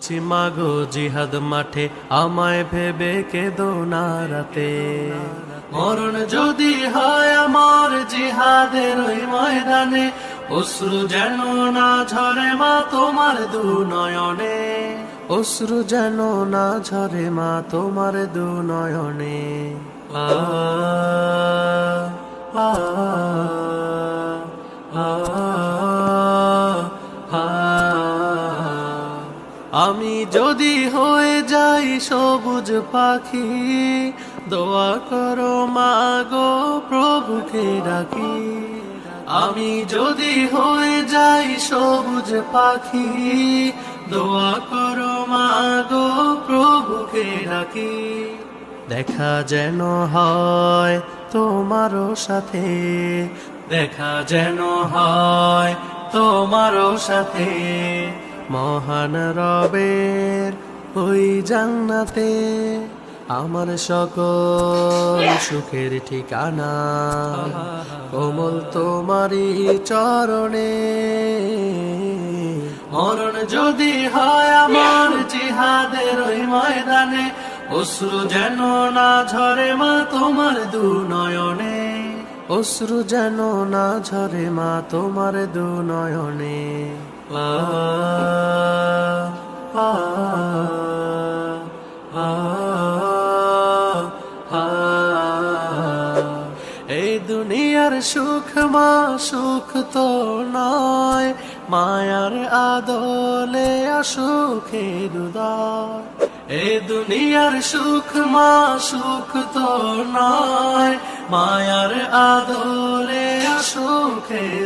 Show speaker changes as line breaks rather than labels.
বলছি, মাগো জিহাদ মাঠে আমায় ভেবে কেদো না রাতে। মরণ যদি হয় আমার জিহাদের ওই ময়দানে, অশ্রু যেন না ঝরে মা তোমার দু নয়নে অশ্রু যেন না ঝরে মা তোমার দু নয়নে আ আ আ আমি যদি হয়ে যাই সবুজ পাখি, দোয়া করো মাগো প্রভুকে ডাকি। আমি যদি হয়ে যাই সবুজ পাখি, দোয়া করো মাগো প্রভুকে ডাকি। দেখা যেন হয় তোমারও সাথে, দেখা যেন হয় তোমারও সাথে। মহান রবের, ওই জান্নাতে আমার সকল সুখের ঠিকানা। কোমল তোমারই চরণে, মরণ যদি হয় আমার জিহাদের ওই ময়দানে, অশ্রু যেন না ঝরে মা তোমার দু নয়নে অশ্রু যেন না ঝরে মা তোমার দু নয়নে এই দুনিয়ার সুখ মা, সুখ তো নয়। মায়ার আদলে সুখের উদয় এই দুনিয়ার সুখ মা, সুখ তো নয়। মায়ার আদলে সুখের